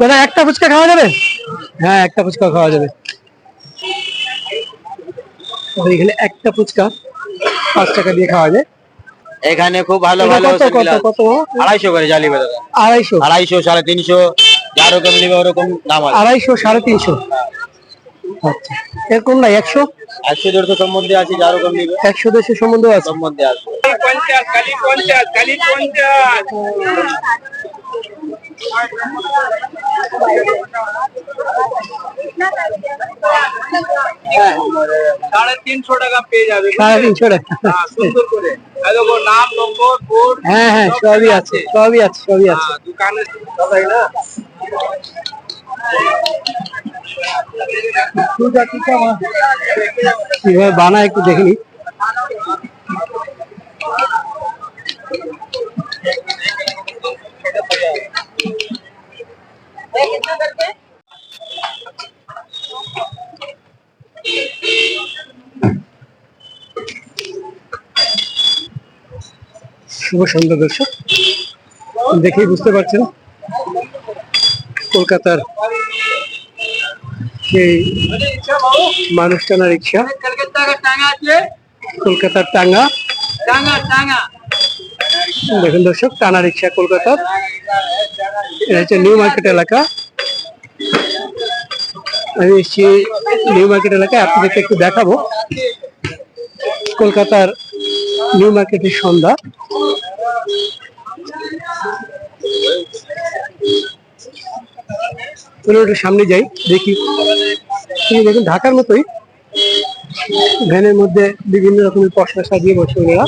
দাদা একটা ফুচকা খাওয়া যাবে? হ্যাঁ একটা ফুচকা খাওয়া যাবে। এখানে একটা ফুচকা পাঁচ টাকা দিয়ে খাওয়া যায়। এখানে খুব ভালো ভালো কত কত sandwich আছে। কত? আড়াইশো করে জালি আড়াইশো। আড়াইশো সাড়ে তিনশো যার রকম নিবে ওরকম দাম আছে। আড়াইশো সাড়ে তিনশো। আচ্ছা। এর একশো? দেড়শো আছে নিবে। একশো দেড়শো সম্বন্ধ আছে। পঞ্চাশ সাড়ে তিনশো টাকা পেয়ে যাবে সাড়ে তিনশো টাকা। হ্যাঁ, সুন্দর করে। নাম নম্বর কোড হ্যাঁ হ্যাঁ সবই আছে সবই আছে সবই আছে। হ্যাঁ, দোকানে সবাই না কীভাবে বানায় একটু দেখিনি শুভ সন্ধ্যা দর্শক দেখেই বুঝতে পারছেন কলকাতার সেই মানুষ টানা রিক্সা। কলকাতার টাঙ্গা। দেখুন দর্শক টানা রিক্সা কলকাতার এটা হচ্ছে নিউ মার্কেট এলাকা। আমি এসেছি নিউ মার্কেট এলাকায়, আপনাদেরকে একটু দেখাবো। কলকাতার নিউ মার্কেটের সন্ধ্যা। একটু সামনে যাই দেখি। দেখুন ঢাকার মতোই। ভ্যানের মধ্যে বিভিন্ন রকমের পশলা সাজিয়ে বসে ওনারা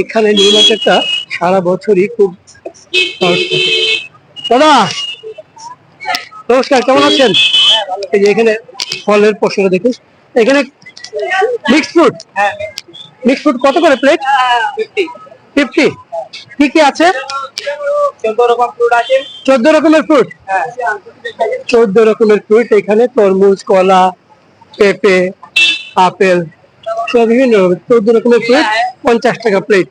এখানে নিউ মার্কেটটা সারা বছরই খুব দাদা নমস্কার কেমন আছেন? এই যে এখানে ফলের পশলা দেখুন। এখানে মিক্সড ফ্রুট মিক্সড ফ্রুট কত করে প্লেট ফিফটি কি কি আছে? চোদ্দ রকমের ফ্রুট চোদ্দ রকমের ফ্রুট এখানে তরমুজ কলা পেঁপে আপেল সব বিভিন্ন রকমের চোদ্দ রকমের ফ্রুট পঞ্চাশ টাকা প্লেট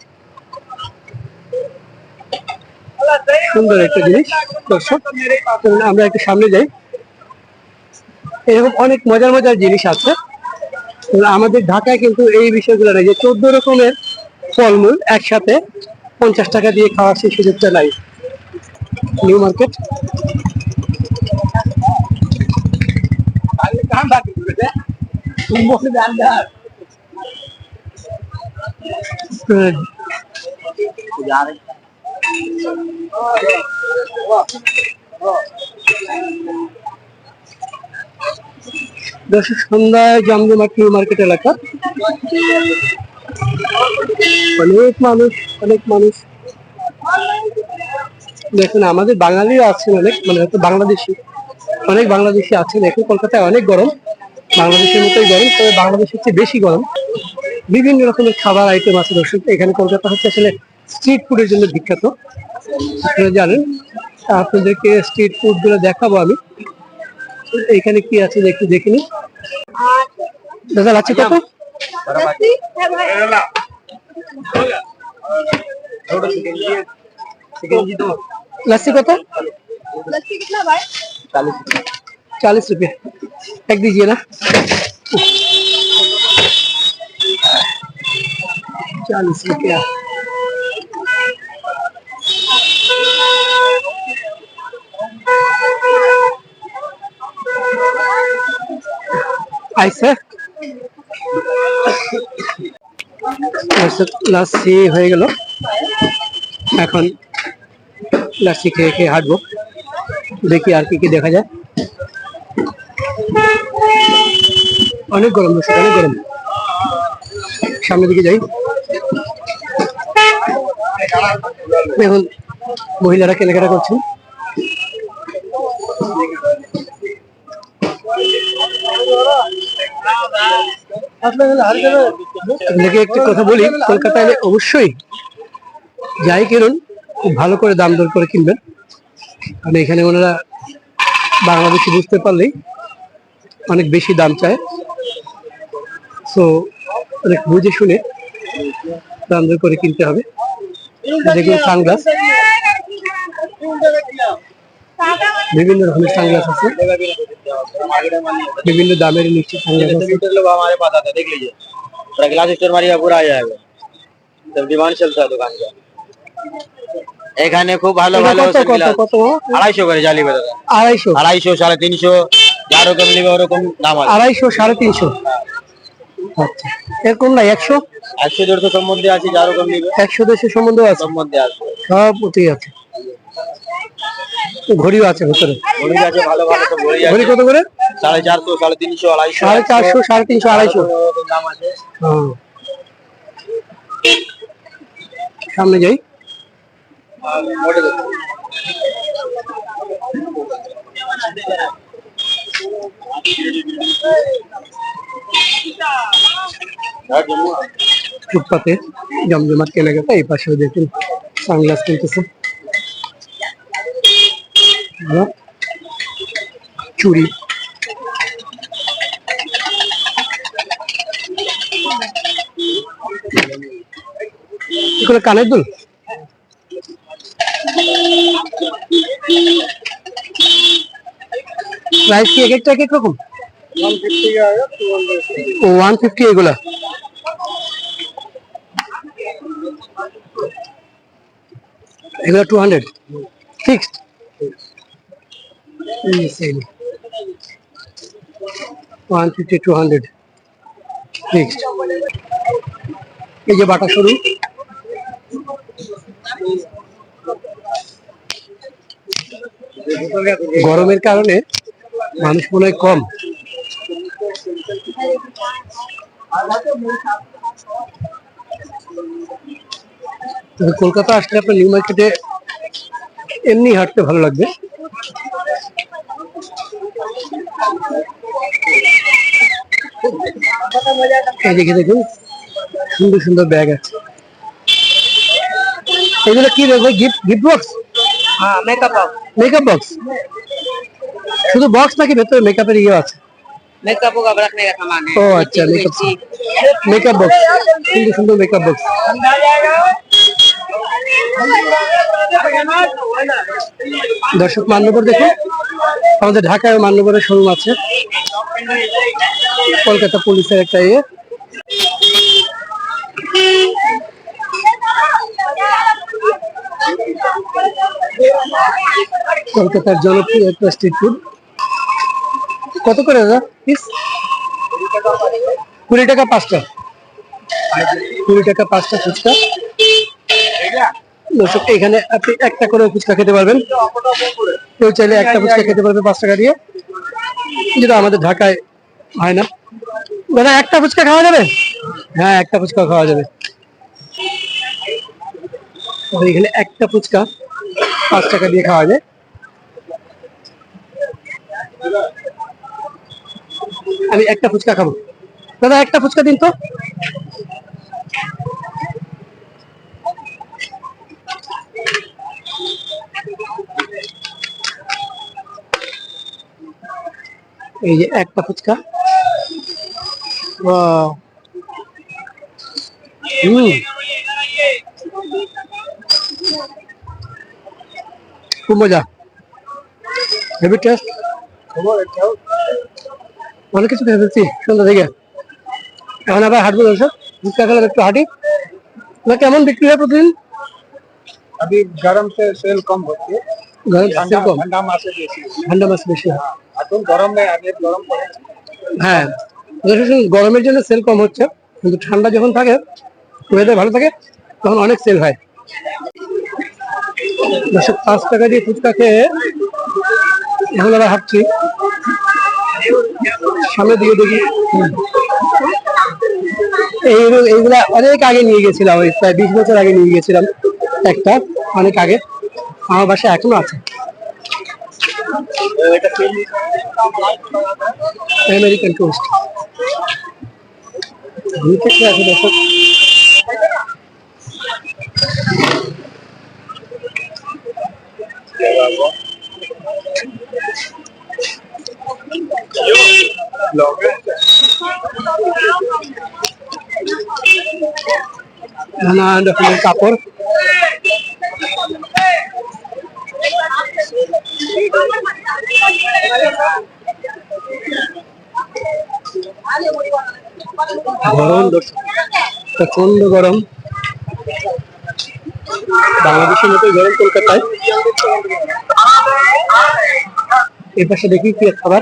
সুন্দর একটা জিনিস দর্শক। আমরা একটু সামনে যাই। এরকম অনেক মজার মজার জিনিস আছে। আমাদের ঢাকায় কিন্তু এই বিষয়গুলো নেই যে চোদ্দ রকমের ফলমূল একসাথে পঞ্চাশ টাকা দিয়ে খাওয়ার সেই সুযোগটা নাই। নিউ মার্কেট হ্যাঁ। দর্শক, সন্ধ্যায় জামজমাট নিউ মার্কেট এলাকা। অনেক মানুষ অনেক মানুষ। দেখুন আমাদের বাঙালিও আছেন অনেক মানে হয়তো বাংলাদেশি অনেক বাংলাদেশি আছেন। এখন কলকাতায় অনেক গরম বাংলাদেশের মতোই গরম তবে বাংলাদেশের চেয়ে বেশি গরম। বিভিন্ন রকমের খাবার আইটেম আছে দর্শক এখানে কলকাতা হচ্ছে আসলে স্ট্রিট ফুডের জন্য বিখ্যাত। আপনারা জানেন আপনাদেরকে স্ট্রিট ফুডগুলো দেখাবো আমি। এখানে কি আছে একটু দেখে নিই দাদা লাচ্ছি কত? लस्सी कत लस्सी कितना भाई? चालीस रुपये। एक दीजिए ना। चालीस रुपया। ऐसे লাসি হয়ে গেল। এখন লাসি খেয়ে খেয়ে হাঁটবো। দেখি আর কি কি দেখা যায়। অনেক গরম দর্শক অনেক গরম। সামনের দিকে যাই। এখন মহিলারা কেনাকাটা করছেন। আপনাকে একটা কথা বলি, কলকাতায় অবশ্যই যাই কিনুন, খুব ভালো করে দাম দর করে কিনবেন। কারণ এখানে ওনারা বাংলাদেশি বুঝতে পারলেই অনেক বেশি দাম চায়। তো অনেক বুঝে শুনে দাম দর করে কিনতে হবে। যেগুলো সানগ্লাস। বিভিন্ন রকমের সানগ্লাস আছে বিভিন্ন दामेर नीचे सानग्लास जैसे আছে मीटर लोग हमारे पास आता है देख लीजिए पूरा ग्लास स्टोर मारिएगा पूरा आ जाएगा सब डिमांड चलता है दुकान का এখানে খুব ভালো এটা ভালো কত কত সানগ্লাস কত আড়াইশো করে জালি বেদাদা আড়াইশো আড়াইশো সাড়ে তিনশো যা রকম নেবে ওরকম দাম আছে আড়াইশো সাড়ে তিনশো আচ্ছা এরকম না একশো একশো দেড়শো সব মধ্যে আছে যা রকম নেবে একশো দেড়শো সম্বন্ধেও আছে সব মধ্যে আসবে সব ওতেই আছে ঘড়িও আছে ভেতরে। ঘড়ি আছে ভালো ভালো সব ঘড়ি ঘড়ি আছে। কত করে? সাড়ে চারশো সাড়ে তিনশো আড়াইশো সাড়ে চারশো সাড়ে তিনশো আড়াইশো। ওরকম দাম আছে। হ্যাঁ। সামনে যাই। ফুটপাতে জমজমাট কেনাকাটা এই পাশেও দেখুন সানগ্লাস কিনতেছে। আর চুড়ি এগুলো কানের দুল? প্রাইস কি এক একটা এক এক রকম? ওয়ান ফিফটি এগুলা। এগুলো two hundred fixed fifty two hundred fixed এই যে বাটা সরু। গরমের কারণে মানুষ মনে হয় কম। কলকাতা আসলে আপনার নিউ মার্কেটে এমনি হাঁটতে ভালো লাগবে। এদিকে দেখুন সুন্দর সুন্দর ব্যাগ আছে এগুলো কি রয়েছে গিফট গিফট বক্স हाँ मेकअप बॉक्स মেকআপ বক্স শুধু বক্স নাকি ভেতরে মেকআপের ইয়ে আছে मेकअप का रखने का सामान है ও আচ্ছা মেকআপ মেকআপ বক্স সুন্দর সুন্দর মেকআপ বক্স দর্শক, মান্যবর দেখুন। আমাদের ঢাকায় মান্যবরের শোরুম আছে। কলকাতা পুলিশের একটা ইয়ে। কলকাতার জনপ্রিয় একটা স্ট্রিট ফুড কত করে, দাদা? পিস কুড়ি টাকা পাঁচটা। কুড়ি টাকা পাঁচটা ফুচকা। দর্শক, এখানে আপনি একটা করে ফুচকা খেতে পারবেন। কেউ চাইলে একটা ফুচকা খেতে পারবে পাঁচ টাকা দিয়ে। যেটা আমাদের ঢাকায় হয় না। দাদা, একটা ফুচকা খাওয়া যাবে? হ্যাঁ একটা ফুচকা খাওয়া যাবে। এখানে একটা ফুচকা পাঁচ টাকা দিয়ে খাওয়া যায়। আমি একটা ফুচকা খাব। দাদা, একটা ফুচকা দিন তো। এই যে একটা ফুচকা। খুব মজা। হেভি টেস্ট অনেক কিছু খেয়ে ফেলছি। সন্ধ্যা থেকে এখন আবার হাঁটবো ফুচকা খেলাম একটু হাঁটি। না, কেমন বিক্রি হয় প্রতিদিন? अभी गरम से सेल कम होती है গরম ठंडा সেরকম ठंडा मासे बेसी ঠান্ডা মাছ বেশি হয় এখন গরম में আগে গরম পড়ে হ্যাঁ দর্শক শুনুন, গরমের জন্য সেল কম হচ্ছে কিন্তু ঠান্ডা যখন থাকে ওয়েদার ভালো থাকে তখন অনেক সেল হয় দর্শক পাঁচ টাকা দিয়ে ফুচকা খেয়ে এখন আবার হাঁটছি সামনে দিকে দেখি হুম। এই- এইগুলা অনেক আগে নিয়ে গেছিলাম ওই প্রায় বিশ বছর আগে নিয়ে গেছিলাম একটা অনেক আগে। আমার বাসায় এখনও আছে। আমেরিকান টোস্ট আছে নানান রকমের কাপড়। গরম প্রচণ্ড গরম। বাংলাদেশের মতো গরম কলকাতায়। এ পাশে দেখি কি খাবার।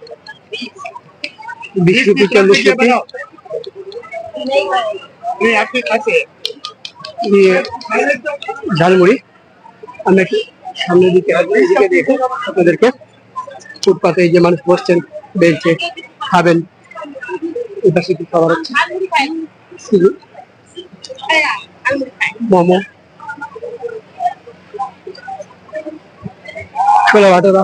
বিশ রুপি চল্লিশ রুপি ঝালমুড়ি। আমরা কি সামনের দিকে আপনাদেরকে। ফুটপাতে যে মানুষ বসছেন বেঞ্চে খাবেন। এপাশে কি খাবার হচ্ছে মোমো। ছোলা ভাটোরা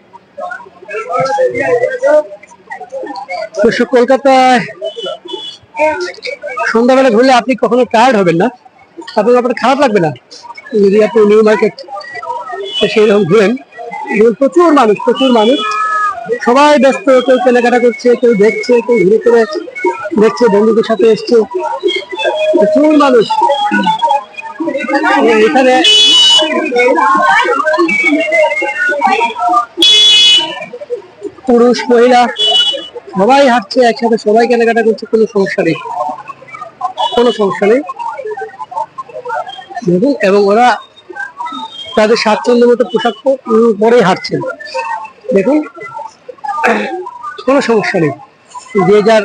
অবশ্য কলকাতায় সন্ধ্যাবেলা ঘুরলে আপনি কখনো টায়ার্ড হবেন না। আপনার আপনার খারাপ লাগবে না। যদি আপনি নিউ মার্কেট সেই রকম ঘুরেন প্রচুর মানুষ প্রচুর মানুষ। সবাই ব্যস্ত, কেউ কেনাকাটা করছে, কেউ দেখছে, কেউ ঘুরে করে দেখছে, বন্ধুদের সাথে এসছে। প্রচুর মানুষ। এখানে পুরুষ, মহিলা, সবাই হাঁটছে একসাথে, সবাই কেনাকাটা করছে, কোনো সমস্যা নেই। কোনো সমস্যা নেই। দেখুন, এবং ওরা তাদের স্বাচ্ছন্দ্য মতো পোশাক পরেই হাঁটছেন। দেখুন, কোনো সমস্যা নেই। যে যার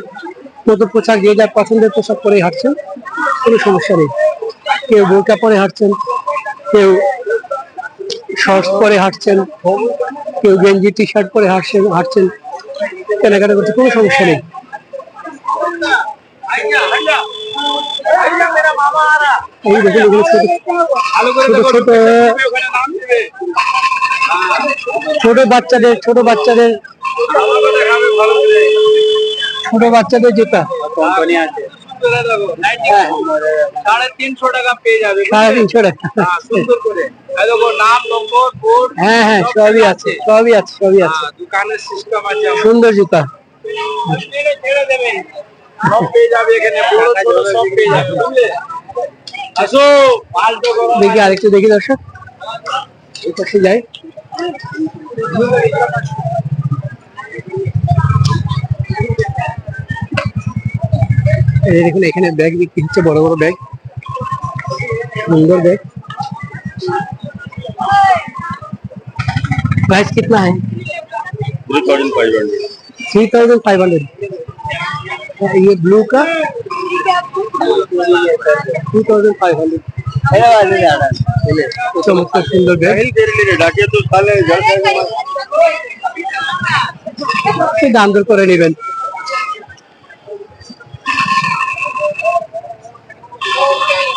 মতো পোশাক, যে যার পছন্দের পোশাক পরেই হাঁটছেন, কোনো সমস্যা নেই। কেউ বোরকা পরে হাঁটছেন, কেউ শর্টস পরে হাঁটছেন। কেউ গেঞ্জি টি শার্ট পরে হাঁটছেন হাঁটছেন কেনাকাটা করতে, কোনো সমস্যা নেই। ছোট ছোট বাচ্চাদের ছোট বাচ্চাদের ছোট বাচ্চাদের জুতা। কোম্পানি আছে সাড়ে তিনশো টাকা পেয়ে যাবে। সাড়ে তিনশো টাকা। হ্যাঁ, সুন্দর করে। নাম নম্বর হ্যাঁ হ্যাঁ সবই আছে সবই আছে সবই আছে। হ্যাঁ, দোকানের সিস্টেম আছে সুন্দর জুতা। ছেড়ে ছেড়ে দেবেন সব পেয়ে যাবে এখানে বড় ছোট সব পেয়ে যাবে বুঝলে? আসো পাল্টো করো। দেখি আরেকটু দেখি দর্শক। যাই। দেখুন এখানে ব্যাগ বিক্রি হচ্ছে বড় বড় ব্যাগ সুন্দর ব্যাগ प्राइस कितना है three thousand five hundred three thousand five hundred ये ब्लू का टू थाउजेंड फाइव हंड्रेड चमत्कार सुंदर बैग तेरे लिए ढाके तो साले घर से একটু দাম দর করে নেবেন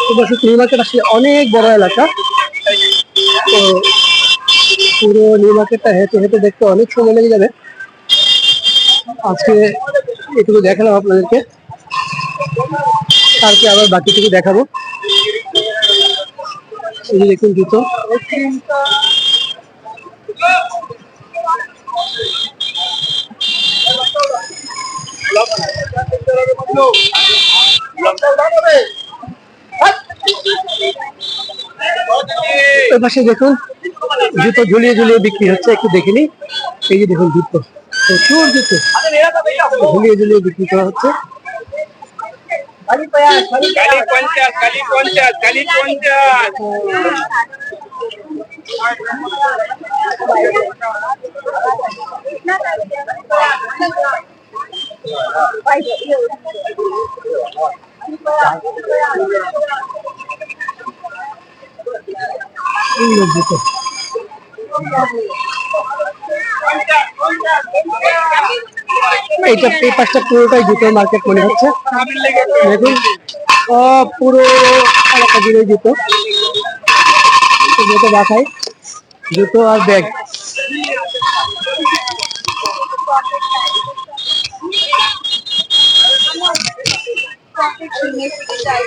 নিউ মার্কেট আসলে অনেক বড় এলাকা। তো পুরো নিউ মার্কেটটা হেঁটে হেঁটে দেখতে অনেক সময় লেগে যাবে। আজকে এটুকু দেখালাম আপনাদেরকে। কালকে আবার বাকিটুকু দেখাবো। দেখুন জুতো। ওই পাশে দেখুন, জুতো ঝুলিয়ে ঝুলিয়ে বিক্রি হচ্ছে, একটু দেখিনি এই যে দেখুন জুতো, প্রচুর জুতো। ঝুলিয়ে ঝুলিয়ে বিক্রি করা হচ্ছে। এইটা এই পাশটা পুরোটাই জুতোর মার্কেট মনে হচ্ছে। দেখুন পুরো এলাকা জুড়ে জুতো। জুতো দেখাই, জুতো আর ব্যাগ পকেট নিয়ে ফিরে যাই